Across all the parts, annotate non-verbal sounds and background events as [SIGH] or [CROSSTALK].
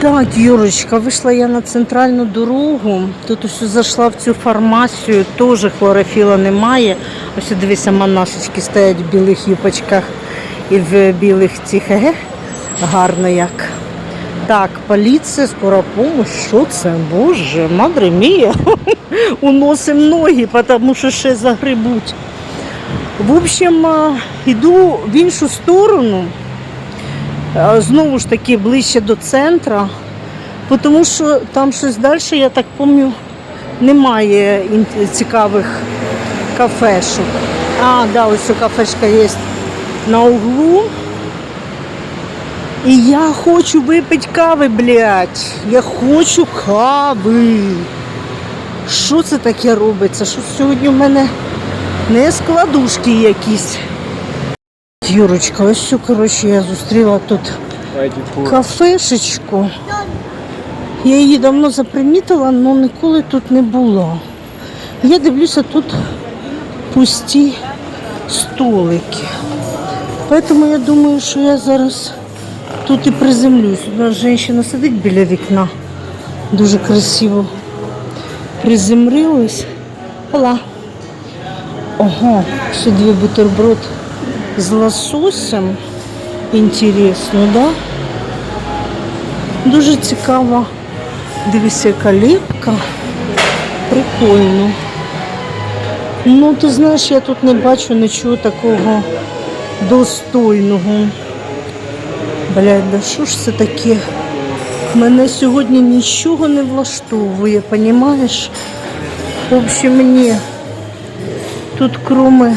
Так, Юрочка, вийшла я на центральну дорогу. Тут ось зайшла в цю фармацію, теж хлорофіла немає. Ось дивися, монашечки стоять в білих юпочках і в білих цих еге. Гарно як. Так, поліція, скоро помощь. Що це? Боже, мадре мія. [LAUGHS] Уносим ноги, тому що ще загребуть. В общем, йду в іншу сторону. Е, знову ж таки ближче до центра, тому що там щось далі, я так пам'ятаю, немає цікавих кафешок. А, да, ось кафешка є на углу. І я хочу випити кави, блядь. Я хочу кави. Що це таке робиться? Що сьогодні в мене не складушки якісь. Юрочка, ось все, коротше, я зустріла тут кафешечку. Я її давно запримітила, але ніколи тут не була. Я дивлюся, тут пусті столики. Тому я думаю, що я зараз тут і приземлюсь. У нас жінка сидить біля вікна. Дуже красиво приземлилась. Ола. Ого, сюди бутерброд з лососем. Інтересно, да? Дуже цікаво. Дивися, яка ліпка. Прикольно. Ну, ти знаєш, я тут не бачу нічого такого достойного. Блядь, да що ж це таке? Мене сьогодні нічого не влаштовує, понімаєш? В общем, ні. Тут кроме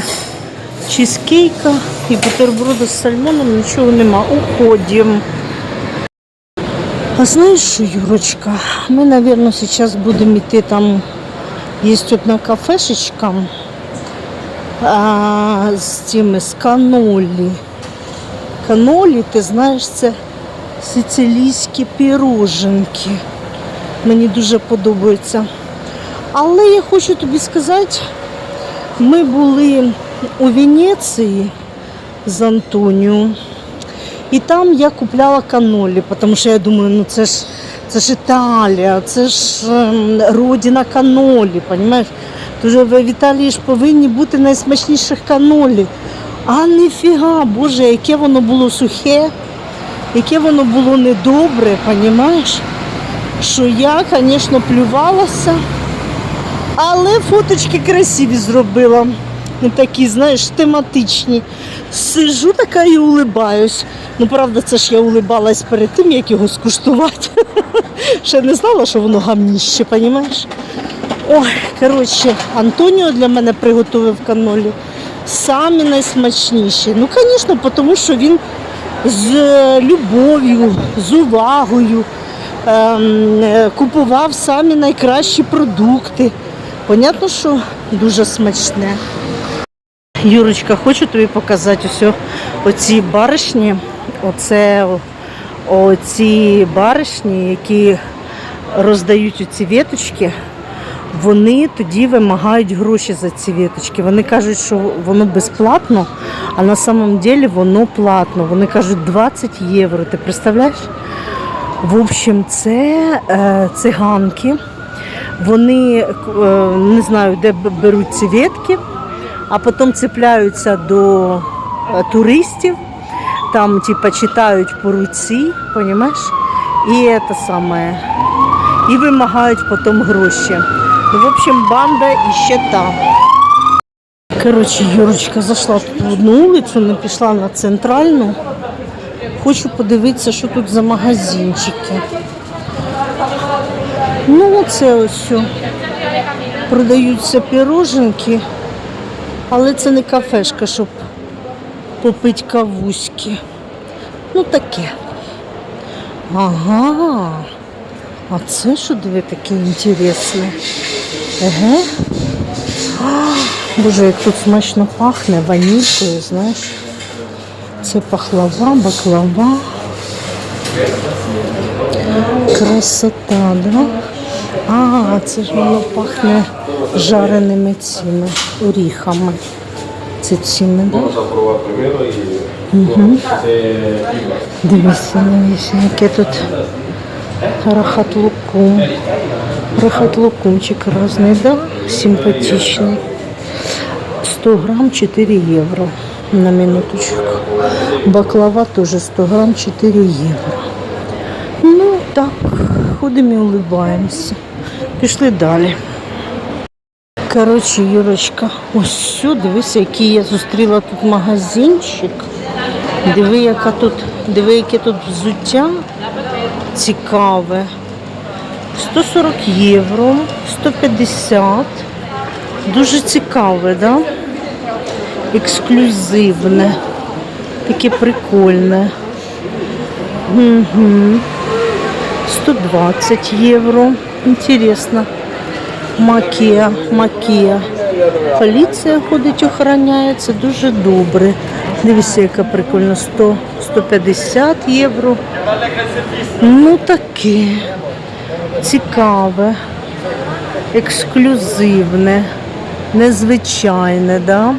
чизкейка і бутерброду з сальмоном нічого нема. Уходимо. А знаєш що, Юрочка, ми, мабуть, зараз будемо йти там, є одна кафешечка а, з цими, з канолі. Канолі, ти знаєш, це сицилійські піроженки. Мені дуже подобаються. Але я хочу тобі сказати, ми були у Венеції з Антоніо. І там я купляла канолі, тому що я думаю, ну це ж це ж Італія, це ж ем, родина канолі, розумієш? Дуже в Італії ж повинні бути найсмачніших канолі. А ніфіга, Боже, яке воно було сухе, яке воно було недобре, розумієш? Що я, звісно, плювалася, але фоточки красиві зробила. Ну, такі, знаєш, тематичні. Сижу така і улибаюсь. Ну, правда, це ж я улибалась перед тим, як його скуштувати. [LAUGHS] Ще не знала, що воно гамніще, розумієш? Ой, коротше, Антоніо для мене приготував канолі. Самі найсмачніші. Ну, звісно, тому що він з любов'ю, з увагою ем, е, купував самі найкращі продукти. Понятно, що дуже смачне. Юрочка, хочу тобі показати ось оці баришні. Оце оці баришні, які роздають оці віточки, вони тоді вимагають гроші за ці віточки. Вони кажуть, що воно безплатно, а на самом деле воно платно. Вони кажуть 20 євро. Ти представляєш? В общем, це е, циганки. Вони е, не знаю, де беруть ці ветки, а потім цепляються до е, туристів, там типа читають по руці, розумієш? І це саме. І вимагають потім гроші. Ну, в общем, банда іще там. Коротше, Юрочка зайшла в одну вулицю, не пішла на центральну. Хочу подивитися, що тут за магазинчики. Ну, оце ось. Продаються піроженки, але це не кафешка, щоб попити кавуськи. Ну таке. Ага. А це що диви таке інтересне? Еге. Боже, як тут смачно пахне ванількою, знаєш. Це пахлава, баклава. Красота, да? А, це ж воно пахне жареними цими оріхами. Це цими, да? Vamos a probar primero y se pica. Дивіться, дивіться, яке тут Рахат лукум. Рахат лукумчик разный, да? Симпатичный. 100 грамм 4 евро. На минуточку. Баклава тоже 100 грамм 4 евро. Ну, так, ходимо і улыбаємося. Пішли далі. Коротше, Юрочка, ось все, дивися, який я зустріла тут магазинчик. Диви, яка тут, диви, яке тут взуття цікаве. 140 євро, 150. Дуже цікаве, да? Ексклюзивне. Таке прикольне. Угу. 120 євро. Інтересно. Макія, макія. Поліція ходить, охороняє, це дуже добре. Дивіться, яка прикольна, 100, 150 євро. Ну таке. Цікаве, ексклюзивне, незвичайне, да?